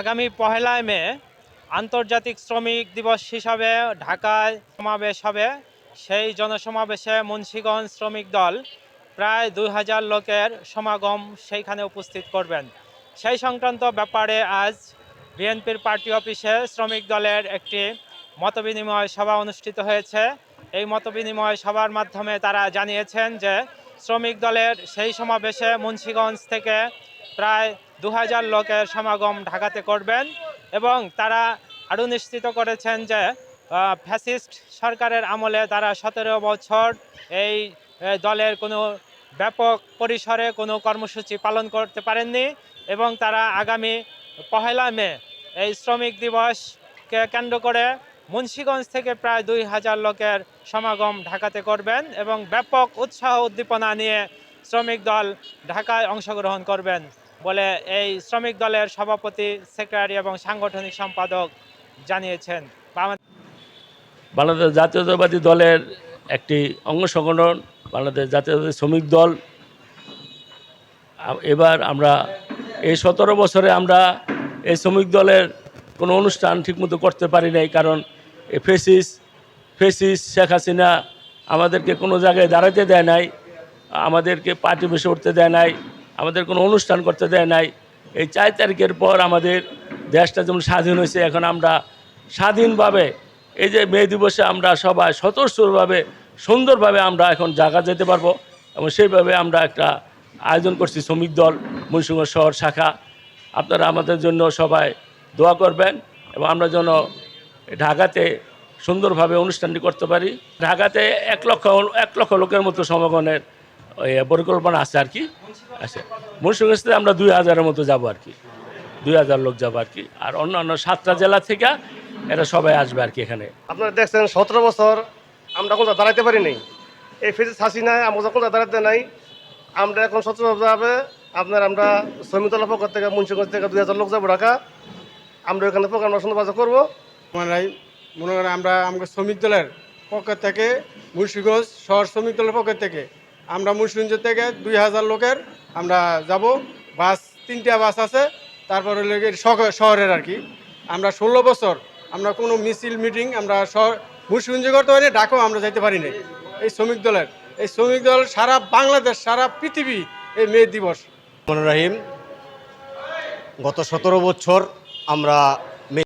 আগামী পহেলা মে আন্তর্জাতিক শ্রমিক দিবস হিসাবে ঢাকায় সমাবেশ হবে। সেই জনসমাবেশে মুন্সীগঞ্জ শ্রমিক দল প্রায় দুই হাজার লোকের সমাগম সেইখানে উপস্থিত করবেন। সেই সংক্রান্ত ব্যাপারে আজ বিএনপির পার্টি অফিসে শ্রমিক দলের একটি মতবিনিময় সভা অনুষ্ঠিত হয়েছে। এই মতবিনিময় সভার মাধ্যমে তারা জানিয়েছেন যে শ্রমিক দলের সেই সমাবেশে মুন্সীগঞ্জ থেকে প্রায় দু হাজার লোকের সমাগম ঢাকাতে করবেন এবং তারা আরও নিশ্চিত করেছেন যে ফ্যাসিস্ট সরকারের আমলে তারা সতেরো বছর এই দলের কোনো ব্যাপক পরিসরে কোনো কর্মসূচি পালন করতে পারেননি এবং তারা আগামী পহেলা মে এই শ্রমিক দিবসকে কেন্দ্র করে মুন্সীগঞ্জ থেকে প্রায় দুই হাজার লোকের সমাগম ঢাকাতে করবেন এবং ব্যাপক উৎসাহ উদ্দীপনা নিয়ে শ্রমিক দল ঢাকায় অংশগ্রহণ করবেন। বলে এই শ্রমিক দলের সভাপতি, সেক্রেটারি এবং সাংগঠনিক সম্পাদক জানিয়েছেন। বাংলাদেশ জাতীয়তাবাদী দলের একটি অঙ্গ সংগঠন, বাংলাদেশ জাতীয়তাবাদী শ্রমিক দল। এবার আমরা এই সতেরো বছরে আমরা এই শ্রমিক দলের কোনো অনুষ্ঠান ঠিকমতো করতে পারি নাই, কারণ ফেসিস ফেসিস শেখ হাসিনা আমাদেরকে কোনো জায়গায় দাঁড়াতে দেয় নাই, আমাদেরকে পার্টি বসে উঠতে দেয় নাই। আমাদের কোনো অনুষ্ঠান করতে দেয় নাই। এই চার তারিখের পর আমাদের দেশটা যেমন স্বাধীন হয়েছে, এখন আমরা স্বাধীনভাবে এই যে মে দিবসে আমরা সবাই স্বতঃস্ফূর্তভাবে, সুন্দরভাবে আমরা এখন জায়গা যেতে পারব এবং সেইভাবে আমরা একটা আয়োজন করছি শ্রমিক দল মুন্সিগঞ্জ শহর শাখা। আপনারা আমাদের জন্য সবাই দোয়া করবেন এবং আমরা যেন ঢাকাতে সুন্দরভাবে অনুষ্ঠানটি করতে পারি। ঢাকাতে এক লক্ষ এক লক্ষ লোকের মতো সমাগমের পরিকল্পনা আছে আর কি। আছে। মুন্সিগঞ্জতে আমরা দুই হাজারের মতো যাব আর কি। দুই হাজার লোক যাব আর কি। আর অন্যান্য সাতটা জেলা থেকে এরা সবাই আসবে আর কি এখানে। আপনারা দেখছেন সতেরো বছর আমরা কোনো দাঁড়াইতে পারি নাই এই ফেসিস নাই আমরা যখন দাঁড়াতে নাই আমরা এখন সতেরো যাবে আপনার আমরা শ্রমিকতলা পক্ষ থেকে মুন্সিগঞ্জ থেকে দুই হাজার লোক যাব ঢাকা। আমরা ওখানে প্রোগ্রাম সুন্দর বাজার করব। মনে করেন আমরা আমাদের শ্রমিক দলের পক্ষ থেকে মুন্সিগঞ্জ শহর শ্রমিক দলের পক্ষ থেকে আমরা মুন্সিগঞ্জ থেকে দুই হাজার লোকের আমরা যাব। বাস, তিনটা বাস আছে। তারপরে হলো শহরের আর কি। আমরা ষোলো বছর আমরা কোনো মিছিল, মিটিং আমরা মুন্সিগঞ্জে করতে পারি ঢাকাও আমরা যাইতে পারি না এই শ্রমিক দলের, এই শ্রমিক দল সারা বাংলাদেশ, সারা পৃথিবী এই মে দিবস। রাহিম, গত সতেরো বছর আমরা